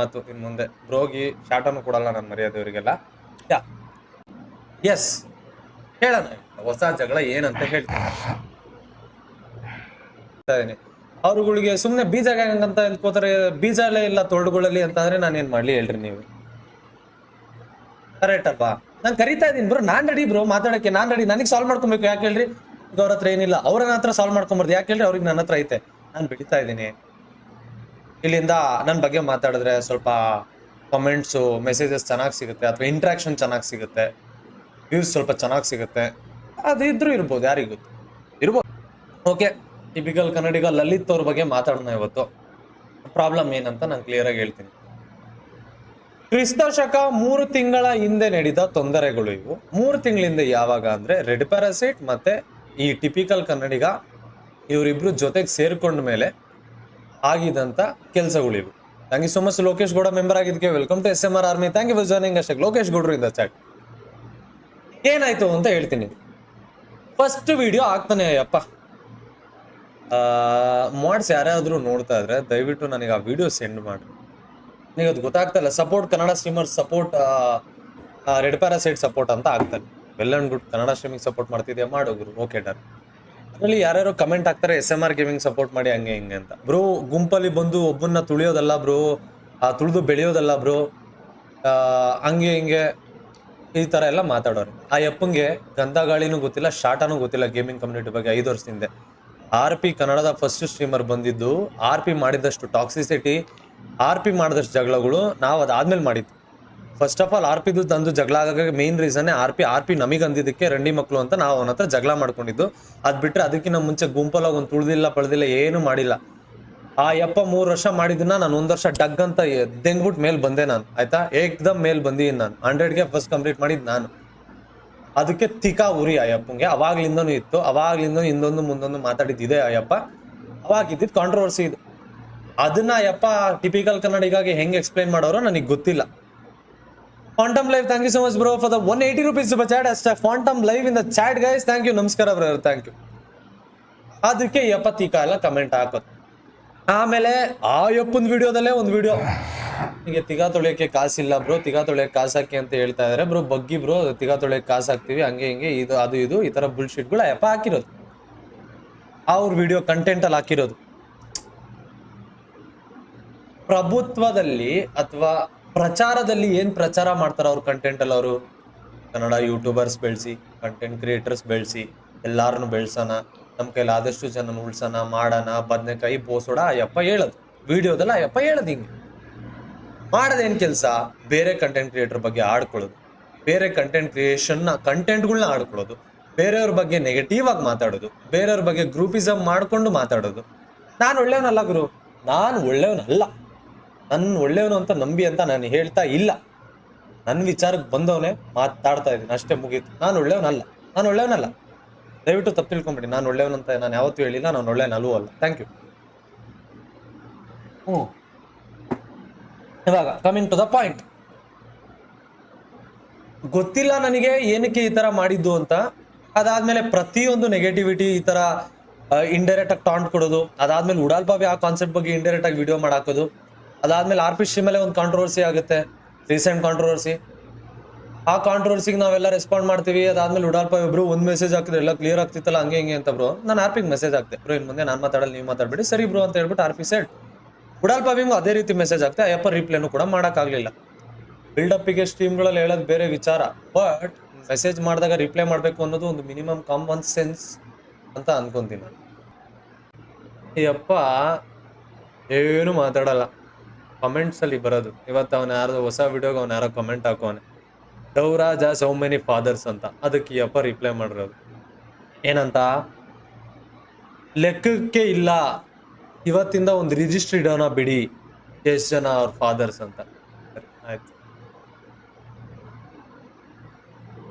ಮಾತು ಇನ್ ಮುಂದೆ. ಬ್ರೋಗಿ ಶಾಟನ್ನು ಕೊಡಲ್ಲ ನಾನು ಮರ್ಯಾದೆ ಇವರಿಗೆಲ್ಲ ಯಾ. ಎಸ್ ಹೇಳೋಣ. ಹೊಸ ಜಗಳ ಏನಂತ ಹೇಳ್ತೀನಿ. ಇದ್ದೀನಿ. ಅವ್ರುಗಳಿಗೆ ಸುಮ್ಮನೆ ಬೀಜ ಅಂತ ಎಂದ್ಕೋತಾರೆ ಬೀಜ ಎಲ್ಲ ಇಲ್ಲ ತೋಳುಗಳಲ್ಲಿ ಅಂತಂದ್ರೆ ನಾನು ಏನ್ ಮಾಡ್ಲಿ ಹೇಳ್ರಿ ನೀವು. ಕರೆಕ್ಟ್ ಅಪ್ಪ ನಾನು ಕರಿತಾ ಇದೀನಿ ಬ್ರೋ, ನಾನ್ ರೆಡಿ ಬ್ರೋ, ಮಾತಾಡಕ್ಕೆ ನಾನ್ ರೆಡಿ ನನಗೆ ಸಾಲ್ವ್ ಮಾಡ್ಕೊಬೇಕು, ಯಾಕೆ ಹೇಳ್ರಿ? ಅವ್ರ ಹತ್ರ ಏನಿಲ್ಲ. ಅವ್ರ ನನ್ನ ಹತ್ರ ಸಾಲ್ವ್ ಮಾಡ್ಕೊಂಬಾರ್ದು. ಯಾಕೆ ಹೇಳ್ರಿ? ಅವ್ರಿಗೆ ನನ್ನ ಹತ್ರ ಐತೆ. ನಾನು ಬೆಳಿತಾ ಇದ್ದೀನಿ. ಇಲ್ಲಿಂದ ನನ್ನ ಬಗ್ಗೆ ಮಾತಾಡಿದ್ರೆ ಸ್ವಲ್ಪ ಕಮೆಂಟ್ಸು ಮೆಸೇಜಸ್ ಚೆನ್ನಾಗಿ ಸಿಗುತ್ತೆ ಅಥವಾ ಇಂಟ್ರಾಕ್ಷನ್ ಚೆನ್ನಾಗಿ ಸಿಗುತ್ತೆ. ವ್ಯೂಸ್ ಸ್ವಲ್ಪ ಚೆನ್ನಾಗಿ ಸಿಗುತ್ತೆ. ಅದು ಇದ್ರೂ ಇರ್ಬೋದು, ಯಾರಿಗೂ ಇರ್ಬೋದು. ಓಕೆ ಟಿಪಿಕಲ್ ಕನ್ನಡಿಗ ಲಲಿತ್ ಅವ್ರ ಬಗ್ಗೆ ಮಾತಾಡೋಣ ಇವತ್ತು. ಪ್ರಾಬ್ಲಮ್ ಏನಂತ ನಾನು ಕ್ಲಿಯರ್ ಆಗಿ ಹೇಳ್ತೀನಿ. ಕ್ರಿಸ್ತ ಶಕ ಮೂರು ತಿಂಗಳ ಹಿಂದೆ ನಡೆದ ತೊಂದರೆಗಳು ಇವು. ಮೂರು ತಿಂಗಳಿಂದ ಯಾವಾಗ ಅಂದರೆ ರೆಡ್ ಪ್ಯಾರಾಸೈಟ್ ಮತ್ತೆ ಈ ಟಿಪಿಕಲ್ ಕನ್ನಡಿಗ ಇವರಿಬ್ರು ಜೊತೆಗೆ ಸೇರ್ಕೊಂಡ ಮೇಲೆ ಆಗಿದಂತ ಕೆಲಸಗಳು ಇವು. Thank you so much Lokesh Gowda member ಆಗಿದ್ದಕ್ಕೆ welcome to S M R army. Thank you for joining ಅಷ್ಟೇ. ಲೋಕೇಶ್ ಗೌಡ್ರಿಂದ ಚಾಟ್. ಏನಾಯ್ತು ಅಂತ ಹೇಳ್ತೀನಿ. ಫಸ್ಟ್ ವಿಡಿಯೋ ಆಗ್ತಾನೆ ಅಯ್ಯಪ್ಪ. ಮಾಡ್ಸ್ ಯಾರಾದರೂ ನೋಡ್ತಾ ಇದ್ರೆ ದಯವಿಟ್ಟು ನನಗೆ ಆ ವಿಡಿಯೋ ಸೆಂಡ್ ಮಾಡಿ ನೀವು ಅದು ಗೊತ್ತಾಗ್ತಾ ಇಲ್ಲ support Kannada streamer support red parasite support ಅಂತ ಆಗ್ತಾನೆ well and good Kannada streaming support ಮಾಡ್ತಿದ್ಯಾ? ಮಾಡೋಗ್ರು ಓಕೆ ಡನ್ ಅದರಲ್ಲಿ ಯಾರ್ಯಾರು ಕಮೆಂಟ್ ಹಾಕ್ತಾರೆ S M R gaming support ಮಾಡಿ ಹಂಗೆ ಹಿಂಗೆ ಅಂತ. ಬ್ರೋ ಗುಂಪಲ್ಲಿ ಬಂದು ಒಬ್ಬನ್ನ ತುಳಿಯೋದಲ್ಲ ಬ್ರೋ ತುಳಿದು ಬೆಳೆಯೋದಲ್ಲ ಬ್ರೋ ಹಂಗೆ ಹಿಂಗೆ ಈ ಥರ ಎಲ್ಲ ಮಾತಾಡೋರು. ಆ ಯಪ್ಪಂಗೆ ಗಂಧ ಗಾಳಿನೂ ಗೊತ್ತಿಲ್ಲ, ಶಾಟನೂ ಗೊತ್ತಿಲ್ಲ ಗೇಮಿಂಗ್ ಕಮ್ಯುನಿಟಿ ಬಗ್ಗೆ ಐದು ವರ್ಷದಿಂದ. ಆರ್ ಪಿ ಕನ್ನಡದ ಫಸ್ಟ್ ಸ್ಟ್ರೀಮರ್ ಬಂದಿದ್ದು ಆರ್ ಪಿ ಮಾಡಿದಷ್ಟು ಟಾಕ್ಸಿಸಿಟಿ ಆರ್ ಪಿ ಮಾಡಿದಷ್ಟು ಜಗಳಗಳು, ನಾವು ಅದಾದ್ಮೇಲೆ ಮಾಡಿದ್ದು. ಫಸ್ಟ್ ಆಫ್ ಆಲ್ ಆರ್ ಪಿದು ತಂದು ಜಗಳ ಆಗಾಗ main reason R P R P ನಮಗೆ ಅಂದಿದ್ದಕ್ಕೆ ರಂಡಿ ಮಕ್ಕಳು ಅಂತ ನಾವು ಅವನ ಹತ್ರ ಜಗಳ ಮಾಡ್ಕೊಂಡಿದ್ದು. ಅದ್ ಬಿಟ್ರೆ ಅದಕ್ಕಿಂತ ಮುಂಚೆ ಗುಂಪಲ್ಲಾಗ ಒಂದು ತುಳ್ದಿಲ್ಲ, ಪಳ್ದಿಲ್ಲ, ಏನು ಮಾಡಿಲ್ಲ. ಆ ಯಪ್ಪ ಮೂರು ವರ್ಷ ಮಾಡಿದ್ದನ್ನ ನಾನು ಒಂದು ವರ್ಷ ಡಗ್ ಅಂತ ದೆಂಗ್ಬಿಟ್ಟು ಮೇಲೆ ಬಂದೆ ನಾನು, ಆಯ್ತಾ? ಏಕ್ದಮ್ ಮೇಲೆ ಬಂದಿದ್ದೀನಿ ನಾನು. ಹಂಡ್ರೆಡ್ಗೆ ಫಸ್ಟ್ ಕಂಪ್ಲೀಟ್ ಮಾಡಿದ್ದು ನಾನು. ಅದಕ್ಕೆ ತಿಕಾ ಉರಿ ಅಯ್ಯಪ್ಪಂಗೆ ಅವಾಗ್ಲಿಂದನೂ ಇತ್ತು. ಅವಾಗ್ಲಿಂದ ಹಿಂದೊಂದು ಮುಂದೊಂದು ಮಾತಾಡಿದ್ದಿದೆ ಅಯ್ಯಪ್ಪ ಅವಾಗ ಇದ್ದಿದ್ದು ಕಾಂಟ್ರವರ್ಸಿ ಇದು. ಅದನ್ನ ಯಪ್ಪ ಟಿಪಿಕಲ್ ಕನ್ನಡಿಗಾಗಿ ಹೆಂಗೆ ಎಕ್ಸ್ಪ್ಲೈನ್ ಮಾಡೋರೋ ನನಗೆ ಗೊತ್ತಿಲ್ಲ. Phantom live thank you so much bro for the one eighty rupees chat ಅಷ್ಟೇ Phantom live in the chat guys thank you ನಮಸ್ಕಾರ ಬ್ರೋ ಥ್ಯಾಂಕ್ ಯು ಅದಕ್ಕೆ ಯಪ್ಪ ಕಾಲ ಕಮೆಂಟ್ ಹಾಕೋದು. ಆಮೇಲೆ ಆ ಯಪ್ಪನ ವಿಡಿಯೋದಲ್ಲೇ ಒಂದು ವಿಡಿಯೋ ಈಗ ತಿಗಾ ತೊಳೆಯೋಕ್ಕೆ ಕಾಸಿಲ್ಲ ಬ್ರೋ ತಿಗಾ ತೊಳೆಯೋಕ್ಕೆ ಕಾಸು ಹಾಕಿ ಅಂತ ಹೇಳ್ತಾ ಇದಾರೆ. ಬ್ರೋ ಬಗ್ಗಿ ಬ್ರೋ ತಿಗಾ ತೊಳೆಯೋಕ್ಕೆ ಕಾಸು ಹಾಕ್ತೀವಿ ಹಂಗೆ, ಹಿಂಗೆ, ಇದು, ಅದು, ಇದು, ಈ ಥರ ಬುಲ್ಶೀಟ್ಗಳು ಯಪ್ಪ ಹಾಕಿರೋದು. ಅವ್ರ ವಿಡಿಯೋ ಕಂಟೆಂಟಲ್ಲಿ ಹಾಕಿರೋದು. ಪ್ರಭುತ್ವದಲ್ಲಿ ಅಥವಾ ಪ್ರಚಾರದಲ್ಲಿ ಏನ್ ಪ್ರಚಾರ ಮಾಡ್ತಾರ ಅವ್ರ ಕಂಟೆಂಟ್ ಅಲ್ಲಿ ಅವರು? ಕನ್ನಡ ಯೂಟ್ಯೂಬರ್ಸ್ ಬೆಳೆಸಿ ಕಂಟೆಂಟ್ ಕ್ರಿಯೇಟರ್ಸ್ ಬೆಳೆಸಿ ಎಲ್ಲಾರನ್ನು ಬೆಳ್ಸೋಣ ನಮ್ಮ ಕೈಲಿ ಆದಷ್ಟು ಜನ ಉಳ್ಸೋಣ, ಮಾಡೋಣ, ಬದನೆಕಾಯಿ ಬೋಸೋಡ ಅಯ್ಯಪ್ಪ ಹೇಳೋದು. ವಿಡಿಯೋದಲ್ಲ ಅಯ್ಯಪ್ಪ ಹೇಳೋದು ಹಿಂಗೆ. ಮಾಡೋದೇನ್ ಕೆಲಸ? ಬೇರೆ ಕಂಟೆಂಟ್ ಕ್ರಿಯೇಟರ್ ಬಗ್ಗೆ ಆಡ್ಕೊಳ್ಳೋದು. ಬೇರೆ ಕಂಟೆಂಟ್ ಕ್ರಿಯೇಷನ್ನ ಕಂಟೆಂಟ್ಗಳನ್ನ ಆಡ್ಕೊಳ್ಳೋದು. ಬೇರೆಯವ್ರ ಬಗ್ಗೆ ನೆಗೆಟಿವ್ ಆಗಿ ಮಾತಾಡೋದು. ಬೇರೆಯವ್ರ ಬಗ್ಗೆ ಗ್ರೂಪಿಸಮ್ ಮಾಡಿಕೊಂಡು ಮಾತಾಡೋದು. ನಾನು ಒಳ್ಳೆಯವನಲ್ಲ ಗುರು. ನಾನು ಒಳ್ಳೆಯವನಲ್ಲ ನನ್ನ ಒಳ್ಳೆಯವನು ಅಂತ ನಂಬಿ ಅಂತ ನಾನು ಹೇಳ್ತಾ ಇಲ್ಲ. ನನ್ನ ವಿಚಾರಕ್ಕೆ ಬಂದವನೇ ಮಾತಾಡ್ತಾ ಇದ್ದೀನಿ. ಅಷ್ಟೇ ಮುಗೀತು. ನಾನು ಒಳ್ಳೆಯವನಲ್ಲ. ನಾನು ಒಳ್ಳೆಯವನಲ್ಲ. ದಯವಿಟ್ಟು ತಪ್ಪು ತಿಳ್ಕೊಂಬಿಡಿ. ನಾನು ಒಳ್ಳೆಯವನಂತ ನಾನು ಯಾವತ್ತೂ ಹೇಳಿಲ್ಲ. ನಾನು ಒಳ್ಳೆಯವನಲ್ಲೂ ಅಲ್ಲ. ಥ್ಯಾಂಕ್ ಯು ಹ್ಞೂ ಇವಾಗ ಕಮಿಂಗ್ ಟು ದ ಪಾಯಿಂಟ್ ಗೊತ್ತಿಲ್ಲ ನನಗೆ ಏನಕ್ಕೆ ಈ ತರ ಮಾಡಿದ್ದು ಅಂತ. ಅದಾದ್ಮೇಲೆ ಪ್ರತಿಯೊಂದು ನೆಗೆಟಿವಿಟಿ ಈ ತರ ಇಂಡೈರೆಕ್ಟ್ ಆಗಿ ಟಾಂಟ್ ಕೊಡೋದು. ಅದಾದ್ಮೇಲೆ ಉಡಾಲ್ ಬಾಬಿ ಆ ಕಾನ್ಸೆಪ್ಟ್ ಬಗ್ಗೆ ಇಂಡೈರೆಕ್ಟ್ ಆಗಿ ವಿಡಿಯೋ ಮಾಡಾಕೋದು ಅದಾದ್ಮೇಲೆ ಆರ್ ಪಿ ಮೇಲೆ ಒಂದು ಕಾಂಟ್ರವರ್ಸಿ ಆಗುತ್ತೆ ರೀಸೆಂಟ್ ಕಾಂಟ್ರವರ್ಸಿ ಆ ಕಾಂಟ್ರವರ್ಸಿಗೆ ನಾವೆಲ್ಲ ರೆಸ್ಪಾಂಡ್ ಮಾಡ್ತೀವಿ. ಅದಾದ್ಮೇಲೆ ಉಡಾಲ್ಪ ಇಬ್ರು ಒಂದು ಮೆಸೇಜ್ ಹಾಕಿದ್ರೆ, ಎಲ್ಲ ಕ್ಲಿಯರ್ ಆಗ್ತಿತ್ತಲ್ಲ, ಹಂಗೆ ಹಿಂಗೆ ಅಂತ ಬ್ರೋ ನಾನು ಆರ್ ಪಿಗೆ ಮೆಸೇಜ್ ಹಾಕ್ತೆ ಬ್ರೋ ಇನ್ನು ಮುಂದೆ ನಾನು ಮಾತಾಡಲ್ಲ, ನೀವು ಮಾತಾಡ್ಬೇಡಿ. ಸರಿ ಬ್ರೋ ಅಂತ ಹೇಳ್ಬಿಟ್ಟು ಆರ್ ಪಿ ಸೆಟ್ ಉಡಾಲ್ಪ ಬಿಂಗು ಅದೇ ರೀತಿ ಮೆಸೇಜ್ ಆಗ್ತೆ ಅಯ್ಯಪ್ಪ ರಿಪ್ಲೈನು ಕೂಡ ಮಾಡೋಕ್ಕಾಗಲಿಲ್ಲ. ಬಿಲ್ಡಪ್ಪಿಗೆ ಸ್ಟ್ರೀಮ್ಗಳಲ್ಲಿ ಹೇಳೋದು ಬೇರೆ ವಿಚಾರ. ಬಟ್ ಮೆಸೇಜ್ ಮಾಡಿದಾಗ ರಿಪ್ಲೈ ಮಾಡಬೇಕು ಅನ್ನೋದು ಒಂದು ಮಿನಿಮಮ್ ಕಾಮನ್ ಸೆನ್ಸ್ ಅಂತ ಅನ್ಕೊಂತೀನಿ. ಅಯ್ಯಪ್ಪ, ಏನು ಮಾತಾಡಲ್ಲ. ಕಮೆಂಟ್ಸ್ ಅಲ್ಲಿ ಬರೋದು. ಇವತ್ತು ಅವ್ನ ಯಾರು ಹೊಸ ವಿಡಿಯೋಗೆ ಅವ್ನು ಯಾರೋ ಕಮೆಂಟ್ ಹಾಕೋನೆ ಡೌರಾಜ ಸೌ ಮೆನಿ ಫಾದರ್ಸ್ ಅಂತ. ಅದಕ್ಕೆ ಈ ಅಪ್ಪ ರಿಪ್ಲೈ ಮಾಡಿರೋದು. ಏನಂತ? ಲೆಕ್ಕಕ್ಕೆ ಇಲ್ಲ. ಇವತ್ತಿಂದ ಒಂದು ರಿಜಿಸ್ಟ್ರ್ ಇಡೋಣ ಬಿಡಿ. ಎಷ್ಟು ಜನ ಅವ್ರ ಫಾದರ್ಸ್ ಅಂತ. ಆಯ್ತು.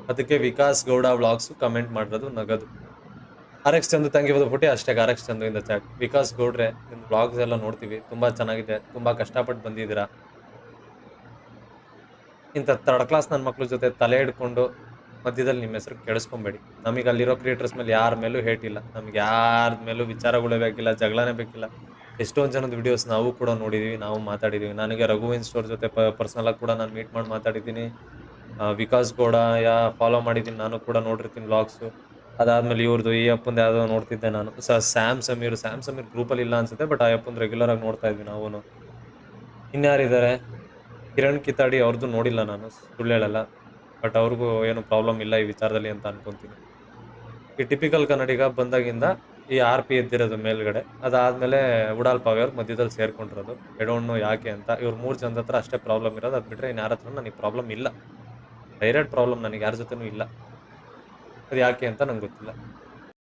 ಅದಕ್ಕೆ ವಿಕಾಸ್ ಗೌಡ ವ್ಲಾಗ್ಸ್ ಕಮೆಂಟ್ ಮಾಡಿರೋದು ನಗದು. ಆರ್ ಎಕ್ಸ್ ಚಂದು ತಂಗಿ ಪುಟಿ ಅಷ್ಟೇ ಆರ್ ಎಕ್ಸ್ ಚಂದು ಇಂದ ಚಾಟ್. ವಿಕಾಸ್ ಗೌಡ್ರೆ ನಿಮ್ಮ ಬ್ಲಾಗ್ಸ್ ಎಲ್ಲ ನೋಡ್ತೀವಿ. ತುಂಬಾ ಚೆನ್ನಾಗಿದೆ. ತುಂಬಾ ಕಷ್ಟಪಟ್ಟು ಬಂದಿದ್ದೀರಾ. ಇಂಥ ತರ್ಡ್ ಕ್ಲಾಸ್ ನನ್ನ ಮಕ್ಳ ಜೊತೆ ತಲೆ ಹಿಡ್ಕೊಂಡು ಮಧ್ಯದಲ್ಲಿ ನಿಮ್ಮ ಹೆಸರು ಕೆಡಿಸ್ಕೊಂಬೇಡಿ. ನಮಗೆ ಅಲ್ಲಿರೋ ಕ್ರಿಯೇಟರ್ಸ್ ಮೇಲೆ ಯಾರ ಮೇಲೂ ಹೇಟ್ ಇಲ್ಲ. ನಮ್ಗೆ ಯಾರ ಮೇಲೂ ವಿಚಾರಗಳೇ ಬೇಕಿಲ್ಲ, ಜಗಳನೇ ಬೇಕಿಲ್ಲ. ಎಷ್ಟೊಂದು ಜನದ ವಿಡಿಯೋಸ್ ನಾವು ಕೂಡ ನೋಡಿದೀವಿ, ನಾವು ಮಾತಾಡಿದೀವಿ. ನನಗೆ ರಘುವಿನ್ ಸ್ಟೋರ್ ಜೊತೆ ಪರ್ಸನಲ್ ಆಗಿ ಕೂಡ ನಾನು ಮೀಟ್ ಮಾಡಿ ಮಾತಾಡಿದ್ದೀನಿ. ವಿಕಾಸ್ ಗೌಡ ಯಾ ಫಾಲೋ ಮಾಡಿದ್ದೀನಿ. ನಾನು ಕೂಡ ನೋಡಿರ್ತೀನಿ ವ್ಲಾಗ್ಸು ಅದಾದ್ಮೇಲೆ ಇವ್ರದ್ದು ಈ ಅಪ್ಪಂದು ಯಾವುದೋ ನೋಡ್ತಿದ್ದೆ ನಾನು. ಸ ಸ್ಯಾಮ್ ಸಮೀರ್ ಸ್ಯಾಮ್ ಸಮೀರ್ ಗ್ರೂಪಲ್ಲಿ ಇಲ್ಲ ಅನ್ಸುತ್ತೆ ಬಟ್ ಆ ಅಪ್ಪಂದು ರೆಗ್ಯುಲರ್ ಆಗಿ ನೋಡ್ತಾ ಇದ್ವಿ ನಾವು ಇನ್ಯಾರಿದ್ದಾರೆ ಕಿರಣ್, ಕಿತಾಡಿ ಅವ್ರದ್ದು ನೋಡಿಲ್ಲ ನಾನು, ಸುಳ್ಳು ಹೇಳಲ್ಲ. ಬಟ್ ಅವ್ರಿಗೂ ಏನು ಪ್ರಾಬ್ಲಮ್ ಇಲ್ಲ ಈ ವಿಚಾರದಲ್ಲಿ ಅಂತ ಅನ್ಕೊಂತೀನಿ. ಈ ಟಿಪಿಕಲ್ ಕನ್ನಡಿಗ ಬಂದಾಗಿಂದ ಈ ಆರ್ ಪಿ ಎದ್ದಿರೋದು ಮೇಲ್ಗಡೆ, ಅದಾದಮೇಲೆ ಉಡಾಲ್ ಪಾವ್ಯವ್ರು ಮಧ್ಯದಲ್ಲಿ ಸೇರ್ಕೊಂಡಿರೋದು. ಎಡೋಣ್ಣು ಯಾಕೆ ಅಂತ. ಇವ್ರು ಮೂರು ಜನದ ಹತ್ರ ಅಷ್ಟೇ ಪ್ರಾಬ್ಲಮ್ ಇರೋದು, ಅದು ಬಿಟ್ರೆ ಇನ್ನು ಯಾರ ಹತ್ರ ನನಗೆ ಪ್ರಾಬ್ಲಮ್ ಇಲ್ಲ. ಡೈರೆಕ್ಟ್ ಪ್ರಾಬ್ಲಮ್ ನನಗೆ ಯಾರ ಜೊತೆನೂ ಇಲ್ಲ. ಅದು ಯಾಕೆ ಅಂತ ನಂಗೆ ಗೊತ್ತಿಲ್ಲ.